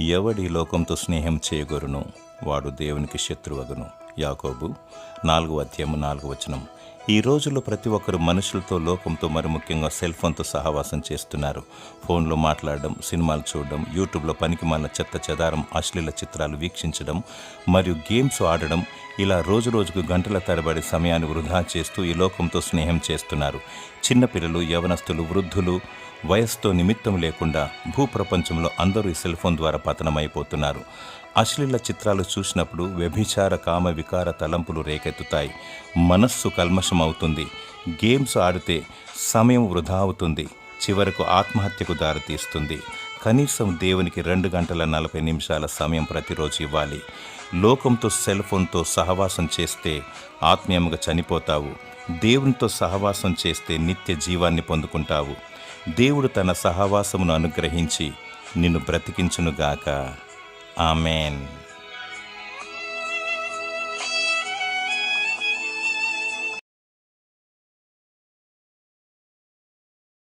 ఎవడి లోకంతో స్నేహం చేయగొరును వాడు దేవునికి శత్రువగును. యాకోబు నాలుగు అధ్యాయము నాలుగు వచనం. ఈ రోజుల్లో ప్రతి ఒక్కరు మనుషులతో లోకంతో మరి ముఖ్యంగా సెల్ ఫోన్తో సహవాసం చేస్తున్నారు. ఫోన్లో మాట్లాడడం సినిమాలు చూడడం యూట్యూబ్లో పనికి మాలిన చెత్త చెదారం అశ్లీల చిత్రాలు వీక్షించడం మరియు గేమ్స్ ఆడడం ఇలా రోజు రోజుకు గంటల తరబడి సమయాన్ని వృధా చేస్తూ ఈ లోకంతో స్నేహం చేస్తున్నారు. చిన్నపిల్లలు యవనస్తులు వృద్ధులు వయస్సుతో నిమిత్తం లేకుండా భూప్రపంచంలో అందరూ ఈ సెల్ ఫోన్ ద్వారా పతనమైపోతున్నారు. అశ్లీల చిత్రాలు చూసినప్పుడు వ్యభిచార కామ వికార తలంపులు రేకెత్తుతాయి. మనస్సు కల్మషమవుతుంది. గేమ్స్ ఆడితే సమయం వృధా అవుతుంది. చివరకు ఆత్మహత్యకు దారితీస్తుంది కనీసం దేవునికి రెండు గంటల నలభై నిమిషాల సమయం ప్రతిరోజు ఇవ్వాలి. లోకంతో సెల్ ఫోన్తో సహవాసం చేస్తే ఆత్మీయంగా చనిపోతావు. దేవునితో సహవాసం చేస్తే నిత్య జీవాన్ని పొందుకుంటావు. దేవుడు తన సహవాసమును అనుగ్రహించి నిన్ను బ్రతికించునుగాక. Amen.